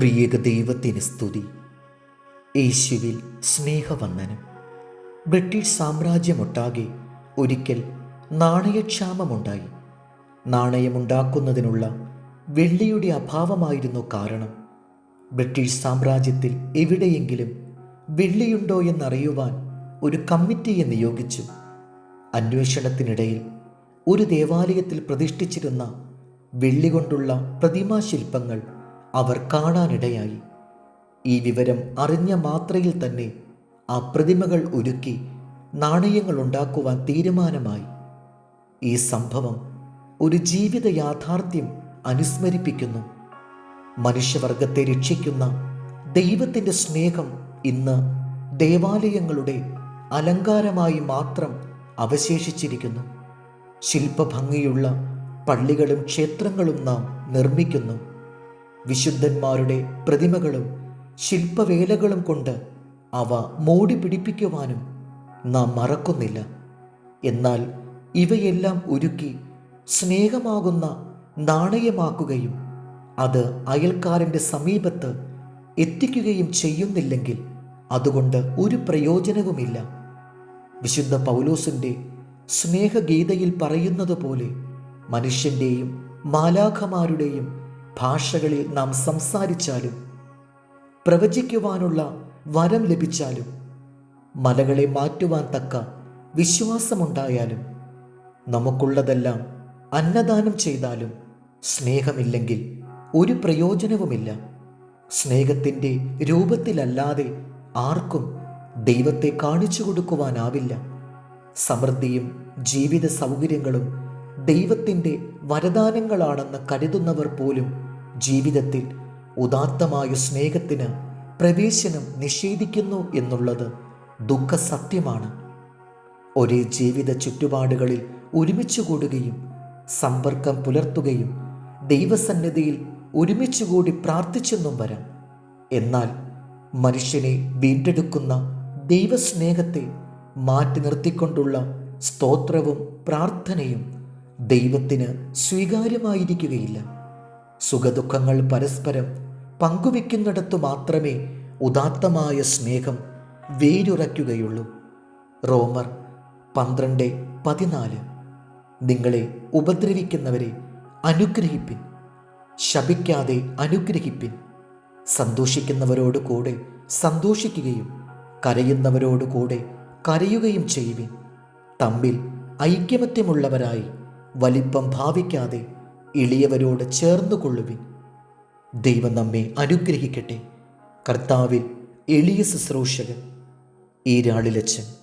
ത്രിയേക ദൈവത്തിന് സ്തുതി. യേശുവിൽ സ്നേഹവന്ദനം. ബ്രിട്ടീഷ് സാമ്രാജ്യമൊട്ടാകെ ഒരിക്കൽ നാണയക്ഷാമമുണ്ടായി. നാണയമുണ്ടാക്കുന്നതിനുള്ള വെള്ളിയുടെ അഭാവമായിരുന്നു കാരണം. ബ്രിട്ടീഷ് സാമ്രാജ്യത്തിൽ എവിടെയെങ്കിലും വെള്ളിയുണ്ടോ എന്നറിയുവാൻ ഒരു കമ്മിറ്റിയെ നിയോഗിച്ചു. അന്വേഷണത്തിനിടയിൽ ഒരു ദേവാലയത്തിൽ പ്രതിഷ്ഠിച്ചിരുന്ന വെള്ളി കൊണ്ടുള്ള പ്രതിമാശില്പങ്ങൾ അവർ കാണാനിടയായി. ഈ വിവരം അറിഞ്ഞ മാത്രയിൽ തന്നെ ആ പ്രതിമകൾ ഒരുക്കി നാണയങ്ങൾ ഉണ്ടാക്കുവാൻ തീരുമാനമായി. ഈ സംഭവം ഒരു ജീവിത യാഥാർത്ഥ്യം അനുസ്മരിപ്പിക്കുന്നു. മനുഷ്യവർഗത്തെ രക്ഷിക്കുന്ന ദൈവത്തിന്റെ സ്നേഹം ഇന്ന് ദേവാലയങ്ങളുടെ അലങ്കാരമായി മാത്രം അവശേഷിച്ചിരിക്കുന്നു. ശില്പഭംഗിയുള്ള പള്ളികളും ക്ഷേത്രങ്ങളും നാം നിർമ്മിക്കുന്നു. വിശുദ്ധന്മാരുടെ പ്രതിമകളും ശില്പവേലകളും കൊണ്ട് അവ മോടി പിടിപ്പിക്കുവാനും നാം മറക്കുന്നില്ല. എന്നാൽ ഇവയെല്ലാം ഒരുക്കി സ്നേഹമാകുന്ന നാണയമാക്കുകയും അത് അയൽക്കാരന്റെ സമീപത്ത് എത്തിക്കുകയും ചെയ്യുന്നില്ലെങ്കിൽ അതുകൊണ്ട് ഒരു പ്രയോജനവുമില്ല. വിശുദ്ധ പൗലോസിന്റെ സ്നേഹഗീതയിൽ പറയുന്നത് പോലെ മനുഷ്യന്റെയും മാലാഖമാരുടെയും ഭാഷകളിൽ നാം സംസാരിച്ചാലും പ്രവചിക്കുവാനുള്ള വരം ലഭിച്ചാലും മലകളെ മാറ്റുവാൻ തക്ക വിശ്വാസമുണ്ടായാലും നമുക്കുള്ളതെല്ലാം അന്നദാനം ചെയ്താലും സ്നേഹമില്ലെങ്കിൽ ഒരു പ്രയോജനവുമില്ല. സ്നേഹത്തിന്റെ രൂപത്തിലല്ലാതെ ആർക്കും ദൈവത്തെ കാണിച്ചു കൊടുക്കുവാനാവില്ല. സമൃദ്ധിയും ജീവിത സൗകര്യങ്ങളും ദൈവത്തിന്റെ വരദാനങ്ങളാണെന്ന് കരുതുന്നവർ പോലും ജീവിതത്തിൽ ഉദാത്തമായ സ്നേഹത്തിന് പ്രവേശനം നിഷേധിക്കുന്നു എന്നുള്ളത് ദുഃഖസത്യമാണ്. ഒരേ ജീവിത ചുറ്റുപാടുകളിൽ ഒരുമിച്ച് കൂടുകയും സമ്പർക്കം പുലർത്തുകയും ദൈവസന്നിധിയിൽ ഒരുമിച്ച് കൂടി പ്രാർത്ഥിച്ചെന്നും വരാം. എന്നാൽ മനുഷ്യനെ വീണ്ടെടുക്കുന്ന ദൈവസ്നേഹത്തെ മാറ്റി നിർത്തിക്കൊണ്ടുള്ള സ്തോത്രവും പ്രാർത്ഥനയും ദൈവത്തിന് സ്വീകാര്യമായിരിക്കുകയില്ല. സുഖദുഃഖങ്ങൾ പരസ്പരം പങ്കുവെക്കുന്നിടത്തു മാത്രമേ ഉദാത്തമായ സ്നേഹം വേരുറയ്ക്കുകയുള്ളൂ. റോമർ പന്ത്രണ്ട് പതിനാല്. നിങ്ങളെ ഉപദ്രവിക്കുന്നവരെ അനുഗ്രഹിപ്പിൻ. ശപിക്കാതെ അനുഗ്രഹിപ്പിൻ. സന്തോഷിക്കുന്നവരോട് കൂടെ സന്തോഷിക്കുകയും കരയുന്നവരോട് കൂടെ കരയുകയും ചെയ്യുവിൻ. തമ്മിൽ ഐക്യമത്യമുള്ളവരായി വലിപ്പം ഭാവിക്കാതെ എളിയവരോട് ചേർന്നു കൊള്ളുവിൻ. ദൈവം നമ്മെ അനുഗ്രഹിക്കട്ടെ. കർത്താവിൽ എളിയ ശുശ്രൂഷകൻ ഈരാളിലച്ചൻ